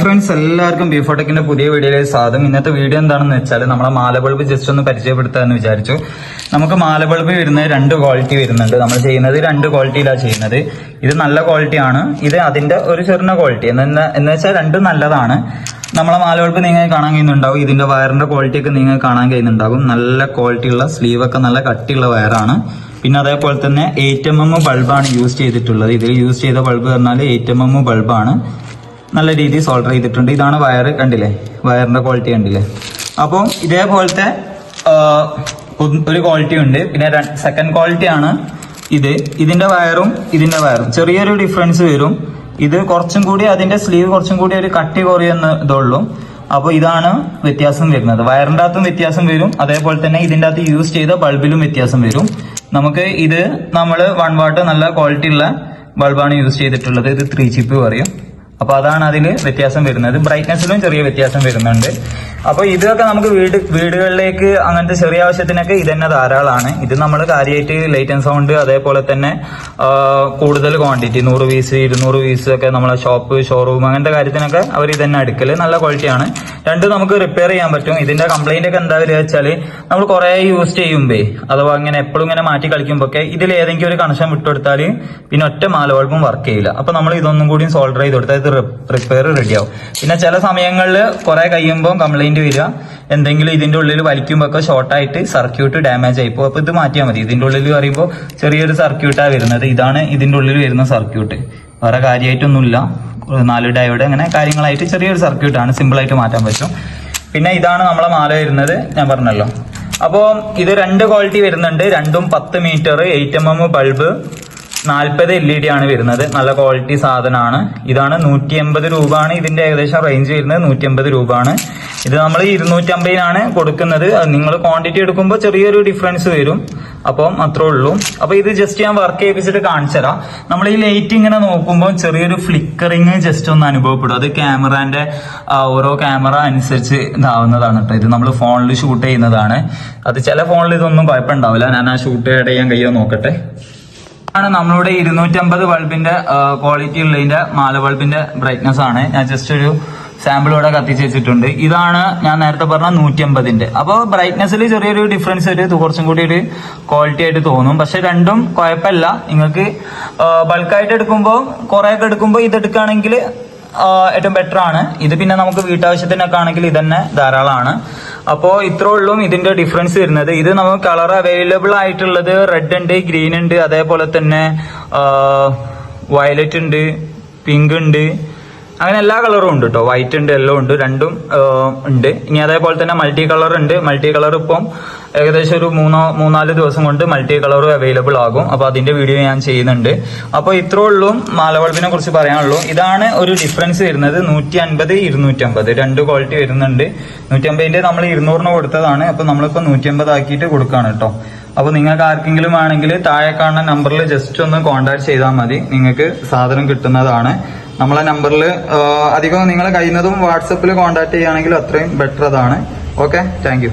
Friends എല്ലാവർക്കും ബീഫോടെക്കിന്റെ പുതിയ വീഡിയോയിലേക്ക് സ്വാഗതം. ഇന്നത്തെ വീഡിയോ എന്താണെന്ന് വെച്ചാൽ നമ്മളെ മാല ബൾബ് ജസ്റ്റ് ഒന്ന് പരിചയപ്പെടുത്താമെന്ന് വിചാരിച്ചു. നമുക്ക് മാല ബൾബ് വരുന്നത് രണ്ട് ക്വാളിറ്റി വരുന്നുണ്ട്. നമ്മൾ ചെയ്യുന്നത് രണ്ട് ക്വാളിറ്റിയിലാണ് ചെയ്യുന്നത്. ഇത് നല്ല ക്വാളിറ്റിയാണ് ഇത് അതിന്റെ ഒരു ചെറിയ ക്വാളിറ്റി എന്ന് വെച്ചാൽ രണ്ടും നല്ലതാണ്. നമ്മളെ മാലബൾബ് നിങ്ങൾ കാണാൻ കഴിയുന്നുണ്ടാവും. ഇതിന്റെ വയറിന്റെ ക്വാളിറ്റി ഒക്കെ നിങ്ങൾ കാണാൻ കഴിയുന്നുണ്ടാകും നല്ല ക്വാളിറ്റി ഉള്ള സ്ലീവ് ഒക്കെ നല്ല കട്ടിയുള്ള വയറാണ്. പിന്നെ അതേപോലെ തന്നെ എയ്റ്റ് എം എം ബൾബാണ് യൂസ് ചെയ്തിട്ടുള്ളത്. ഇതിൽ യൂസ് ചെയ്ത ബൾബ് പറഞ്ഞാൽ എയ്റ്റ് എം എം ബൾബാണ് നല്ല രീതിയിൽ സോൾഡർ ചെയ്തിട്ടുണ്ട്. ഇതാണ് വയർ കണ്ടില്ലേ? വയറിന്റെ ക്വാളിറ്റി കണ്ടില്ലേ? അപ്പം ഇതേപോലത്തെ ഒരു ക്വാളിറ്റി ഉണ്ട്. പിന്നെ സെക്കൻഡ് ക്വാളിറ്റി ആണ് ഇത്. ഇതിന്റെ വയറും ഇതിന്റെ വയറും ചെറിയൊരു ഡിഫറൻസ് വരും. ഇത് കുറച്ചും കൂടി അതിന്റെ സ്ലീവ് കുറച്ചും കൂടി ഒരു കട്ടി കുറയുന്ന ഇതുള്ളൂ. അപ്പോൾ ഇതാണ് വ്യത്യാസം വരുന്നത്. വയറിന്റെ അകത്തും വ്യത്യാസം വരും. അതേപോലെ തന്നെ ഇതിന്റെ അകത്ത് യൂസ് ചെയ്ത ബൾബിലും വ്യത്യാസം വരും. നമുക്ക് ഇത് നമ്മൾ വൺ വാട്ട് നല്ല ക്വാളിറ്റി ഉള്ള ബൾബാണ് യൂസ് ചെയ്തിട്ടുള്ളത്. ഇത് ത്രീ ചിപ്പ് പറയും. അപ്പൊ അതാണ് അതിൽ വ്യത്യാസം വരുന്നത്. ബ്രൈറ്റ്നെസ്സിലും ചെറിയ വ്യത്യാസം വരുന്നുണ്ട്. അപ്പൊ ഇതൊക്കെ നമുക്ക് വീട് വീടുകളിലേക്ക് അങ്ങനത്തെ ചെറിയ ആവശ്യത്തിനൊക്കെ ഇത് തന്നെ ധാരാളമാണ്. ഇത് നമ്മൾ കാര്യമായിട്ട് ലൈറ്റ് സൗണ്ട് അതേപോലെ തന്നെ കൂടുതൽ ക്വാണ്ടിറ്റി നൂറ് പീസ് ഇരുന്നൂറ് പീസ് ഒക്കെ നമ്മളെ ഷോപ്പ് ഷോറൂം അങ്ങനത്തെ കാര്യത്തിനൊക്കെ അവർ ഇത് തന്നെ എടുക്കൽ. നല്ല ക്വാളിറ്റിയാണ് രണ്ട് നമുക്ക് റിപ്പയർ ചെയ്യാൻ പറ്റും. ഇതിന്റെ കംപ്ലൈന്റ് ഒക്കെ എന്താ വരിക വെച്ചാൽ നമ്മൾ കുറെ യൂസ് ചെയ്യുമ്പേ അഥവാ അങ്ങനെ എപ്പോഴും ഇങ്ങനെ മാറ്റി കളിക്കുമ്പോഴൊക്കെ ഇതിൽ ഏതെങ്കിലും ഒരു കണക്ഷൻ വിട്ടുകൊടുത്താൽ പിന്നെ ഒറ്റ മാല വർക്ക് ചെയ്യില്ല. അപ്പൊ നമ്മൾ ഇതൊന്നും കൂടി സോൾഡർ ചെയ്ത് കൊടുത്താൽ റിപ്പയർ റെഡിയാവും പിന്നെ ചില സമയങ്ങളിൽ കുറെ കഴിയുമ്പോൾ കംപ്ലൈന്റ് വരിക. എന്തെങ്കിലും ഇതിന്റെ ഉള്ളിൽ വലിക്കുമ്പോൾ ഷോർട്ടായിട്ട് സർക്യൂട്ട് ഡാമേജ് ആയി പോകും. അപ്പൊ ഇത് മാറ്റിയാൽ മതി. ഇതിന്റെ ഉള്ളിൽ പറയുമ്പോൾ ചെറിയൊരു സർക്യൂട്ടാണ് വരുന്നത്. ഇതാണ് ഇതിന്റെ ഉള്ളിൽ വരുന്ന സർക്യൂട്ട് വേറെ കാര്യമായിട്ടൊന്നുമില്ല നാല് ഡയോഡ് അങ്ങനെ കാര്യങ്ങളായിട്ട് ചെറിയൊരു സർക്യൂട്ടാണ് സിമ്പിൾ ആയിട്ട് മാറ്റാൻ പറ്റും. പിന്നെ ഇതാണ് നമ്മളെ മാല വരുന്നത്. ഞാൻ പറഞ്ഞല്ലോ. അപ്പോൾ ഇത് രണ്ട് ക്വാളിറ്റി വരുന്നുണ്ട്. രണ്ടും പത്ത് meter eight M M bulb നാൽപ്പത് എൽ ഇ ഡി ആണ് വരുന്നത്. നല്ല ക്വാളിറ്റി സാധനമാണ് ഇതാണ് നൂറ്റി എൺപത് രൂപയാണ് ഇതിന്റെ ഏകദേശം റേഞ്ച് വരുന്നത് നൂറ്റി എൺപത് രൂപയാണ് ഇത് നമ്മൾ ഇരുന്നൂറ്റമ്പതിനാണ് കൊടുക്കുന്നത്. നിങ്ങൾ ക്വാണ്ടിറ്റി എടുക്കുമ്പോൾ ചെറിയൊരു ഡിഫറൻസ് വരും. അപ്പം അത്രേ ഉള്ളൂ. അപ്പൊ ഇത് ജസ്റ്റ് ഞാൻ വർക്ക് ചെയ്യിപ്പിച്ചിട്ട് കാണിച്ചു തരാം. നമ്മൾ ഈ ലൈറ്റ് ഇങ്ങനെ നോക്കുമ്പോൾ ചെറിയൊരു ഫ്ലിക്കറിങ് ജസ്റ്റ് ഒന്ന് അനുഭവപ്പെടും. അത് ക്യാമറന്റെ ഓരോ ക്യാമറ അനുസരിച്ച് ഇതാവുന്നതാണ് കേട്ടോ ഇത് നമ്മൾ ഫോണിൽ ഷൂട്ട് ചെയ്യുന്നതാണ്. അത് ചില ഫോണിൽ ഇതൊന്നും കുഴപ്പമുണ്ടാവില്ല. ഞാൻ ആ ഷൂട്ട് ആഡ് ചെയ്യാൻ കഴിയുമോ നോക്കട്ടെ. ആണ് നമ്മളുടെ ഇരുന്നൂറ്റമ്പത് ബൾബിന്റെ ക്വാളിറ്റി ഉള്ളതിന്റെ മാല ബൾബിന്റെ ബ്രൈറ്റ്നസ് ആണ്. ഞാൻ ജസ്റ്റ് ഒരു സാമ്പിൾ ഇവിടെ കത്തിച്ച് വെച്ചിട്ടുണ്ട്. ഇതാണ് ഞാൻ നേരത്തെ പറഞ്ഞ നൂറ്റി അമ്പതിന്റെ അപ്പോൾ ബ്രൈറ്റ്നസ്സിൽ ചെറിയൊരു ഡിഫറൻസ് ഒരു കുറച്ചും കൂടി ഒരു ക്വാളിറ്റി ആയിട്ട് തോന്നും. പക്ഷെ രണ്ടും കുഴപ്പമില്ല. നിങ്ങൾക്ക് ബൾക്കായിട്ട് എടുക്കുമ്പോൾ കുറെ ഒക്കെ എടുക്കുമ്പോൾ ഇതെടുക്കുകയാണെങ്കിൽ ഏറ്റവും ബെറ്റർ ആണ്. ഇത് പിന്നെ നമുക്ക് വീട്ടാവശ്യത്തിനൊക്കെ ആണെങ്കിൽ ഇതന്നെ തന്നെ ധാരാളമാണ്. അപ്പോൾ ഇത്രേ ഉള്ളൂ ഇതിന്റെ ഡിഫറൻസ് വരുന്നത്. ഇത് നമുക്ക് കളർ അവൈലബിൾ ആയിട്ടുള്ളത് റെഡ് ഉണ്ട് ഗ്രീൻ ഉണ്ട് അതേപോലെ തന്നെ വയലറ്റ് ഉണ്ട് പിങ്ക് ഉണ്ട്. അങ്ങനെ എല്ലാ കളറും ഉണ്ട് കേട്ടോ വൈറ്റ് ഉണ്ട് എല്ലാം ഉണ്ട് രണ്ടും ഉണ്ട്. ഇനി അതേപോലെ തന്നെ മൾട്ടി കളർ ഉണ്ട്. മൾട്ടി കളർ ഇപ്പം ഏകദേശം ഒരു മൂന്നോ മൂന്നാൽ ദിവസം കൊണ്ട് മൾട്ടി കളർ അവൈലബിൾ ആകും. അപ്പൊ അതിന്റെ വീഡിയോ ഞാൻ ചെയ്യുന്നുണ്ട്. അപ്പോൾ ഇത്രേ ഉള്ളൂ. മാലവൾബിനെ കുറിച്ച് പറയാനുള്ളൂ. ഇതാണ് ഒരു ഡിഫറൻസ് വരുന്നത്. നൂറ്റി അൻപത് ഇരുന്നൂറ്റമ്പത് രണ്ട് ക്വാളിറ്റി വരുന്നുണ്ട്. നൂറ്റി അമ്പതിന്റെ നമ്മൾ ഇരുന്നൂറിന് കൊടുത്തതാണ്. അപ്പൊ നമ്മളിപ്പോ നൂറ്റി അമ്പത് ആക്കിയിട്ട് കൊടുക്കുകയാണ് കേട്ടോ അപ്പൊ നിങ്ങൾക്ക് ആർക്കെങ്കിലും ആണെങ്കിൽ താഴെ കാണുന്ന നമ്പറിൽ ജസ്റ്റ് ഒന്ന് കോൺടാക്ട് ചെയ്താൽ മതി. നിങ്ങൾക്ക് സാധനം കിട്ടുന്നതാണ്. നമ്മളെ നമ്പറിൽ അധികം നിങ്ങൾ കഴിയുന്നതും വാട്സപ്പിൽ കോൺടാക്ട് ചെയ്യുകയാണെങ്കിൽ അത്രയും ബെറ്റർ അതാണ്. Okay thank